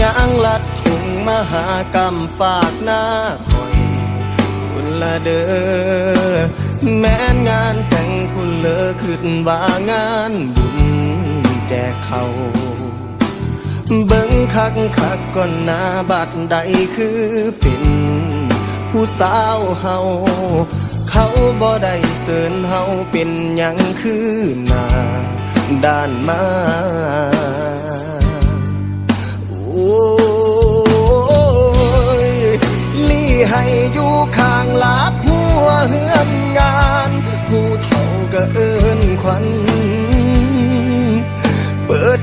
ยางลัดถุงมหากรรมฝากหน้าคอยคุณละเด้อแม้นงานแต่งคุณเลอขึ้นว่างานบุญแจกเขาเบิ่งคักคักก่อนหน้าบัดใดคือเป็นผู้สาวเฮาเขาบ่ได้เสินเฮาเป็นหยังคือหน้าด้านมา ยลี่ให้อยู่ข้างลากหัวเฮือนงาน ผู้เฒ่าก็เอินขวัน เปิด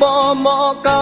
บ่เหมาะกั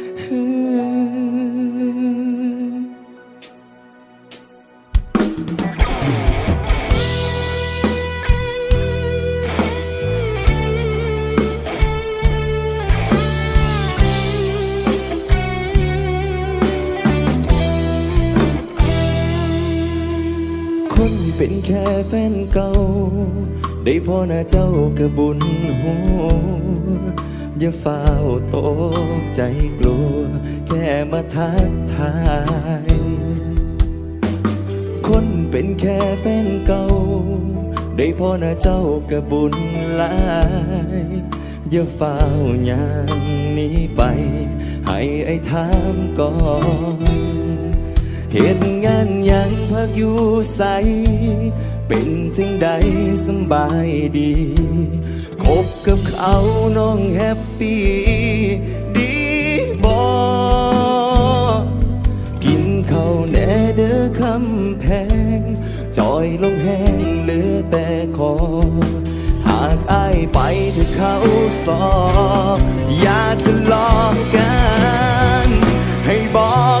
เป็นแค่แฟนเก่า ได้พ่อหน้าเจ้าก็บุญหัวอย่าเฝ้าวตกใจกลัว แค่มาทักทาย คนเป็นแค่แฟนเก่า ได้พ่อหน้าเจ้าก็บุญหลายอย่าเฝ้าอย่างนี้ไป ให้ไอ้ถามก่อนเหตุงาน กอยู่ใส เป็นจึงใดสบายดี คบกับเขาน้องแฮปปี้ดีบอกินข้าวแน่เด้อคำแพง จอยลงแห้งเหลือแต่คอ หากอายไปถึงเขาสอบอย่าทะเลาะกัน ให้บอก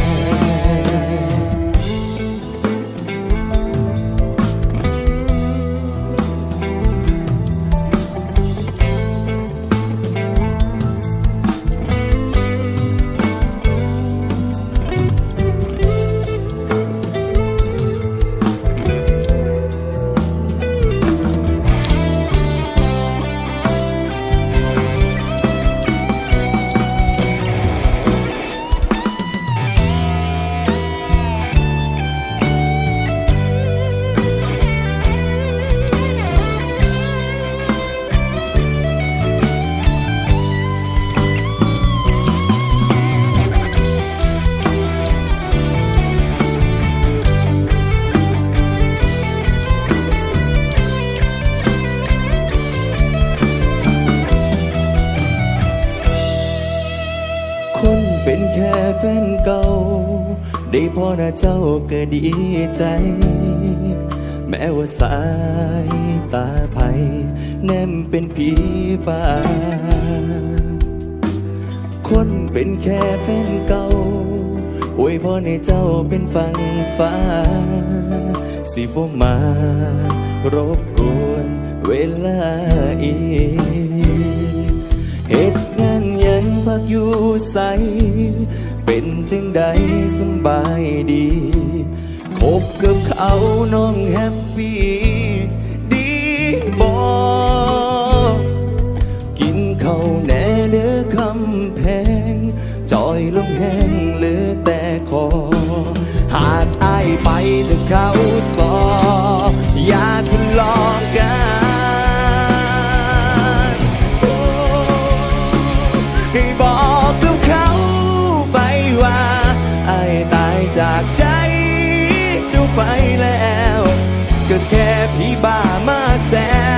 พ่อหน้าเจ้าก็ดีใจ แม้ว่าสายตาไผแนมเป็นผีป่า คนเป็นแค่แฟนเก่าอวยพรให้เจ้าเป็นฝังฟ้า สิบ่มารบกวนเวลาอีกเหตุงานยังพักอยู่ใส เป็นจังใดสบายดี คบกับเขาน้องแฮปปี้ดีบอกินเขาแน่เด้อคำแพงจอยลงแห้งเหลือแต่คอ หากอายไปถึงเขาสอบ ใจเจ้าไปแล้ว ก็แค่พี่บ้ามาแซ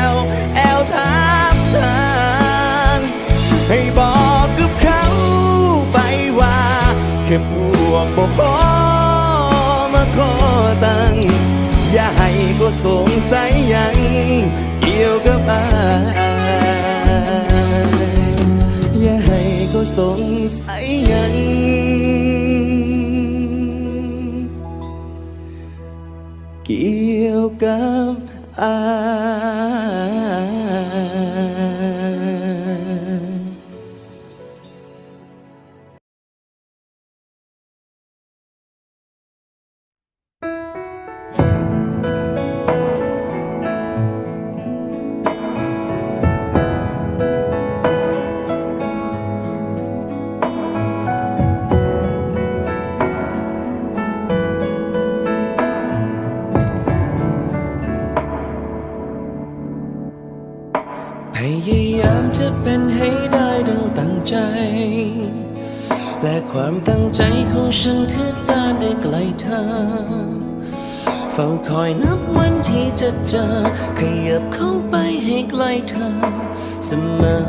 วแอลถามทางให้บอกกับเขาไปว่าแค่พวกบ่พอมาขอตังอย่าให้ก็สงสัยยัง ฉันคือการได้ใกล้เธอ เฝ้าคอยนับวันที่จะเจอ ขยับเข้าไปให้ใกล้เธอเสมอ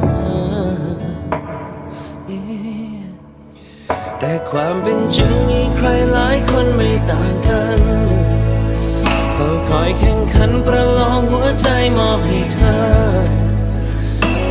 แต่ความเป็นจริงมีใครหลายคนไม่ต่างกันเฝ้าคอยแข่งขันประลองหัวใจมอบให้เธอ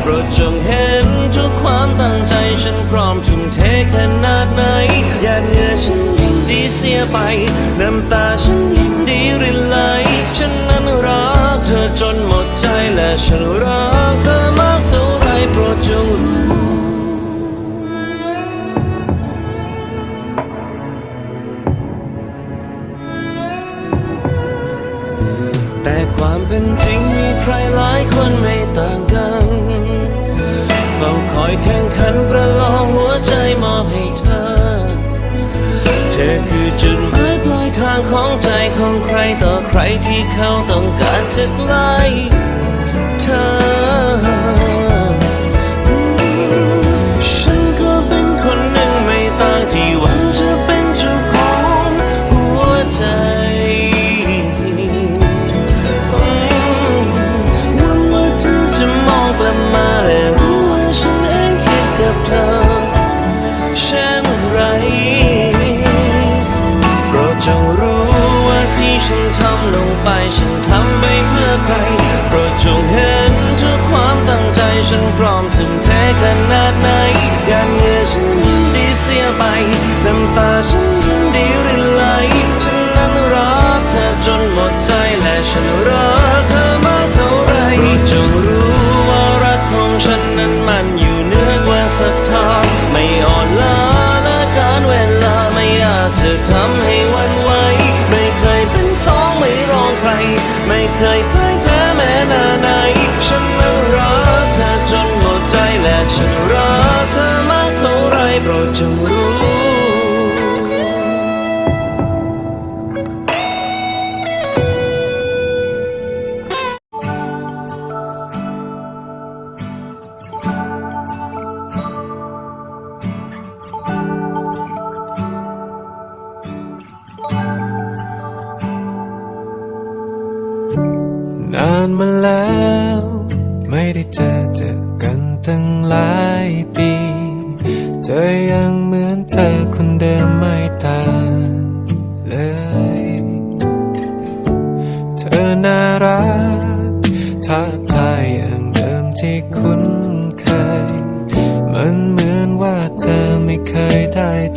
โปรดจงเห็นทุกความตั้งใจฉันพร้อมทุ่มเทขนาดไหนหยาดเหงื่อฉันยินดีเสียไป น้ำตาฉันยินดีรินไหลฉันนั้นรักเธอจนหมดใจและฉันรักเธอมากเท่าไรโปรดจงรู้ อยแข่งขันประลองหัวใจมอบให้เธอ เธอคือจุดหมายปลายทางของใจของใครต่อใครที่เขาต้องการจะใกล้เธอ นั้นมันอยู่เหนือกว่าศรัทธาไม่อ่อนล้าและการเวลาไม่อาจจะทำให้วันไหวไม่เคยเป็นสองไม่รองใคร ไม่เคยพ่ายแพ้แม้นาไหนฉันนั้นรักเธอจนหมดใจและฉันรักเธอมากเท่าไรโปรดจงรู้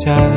ไ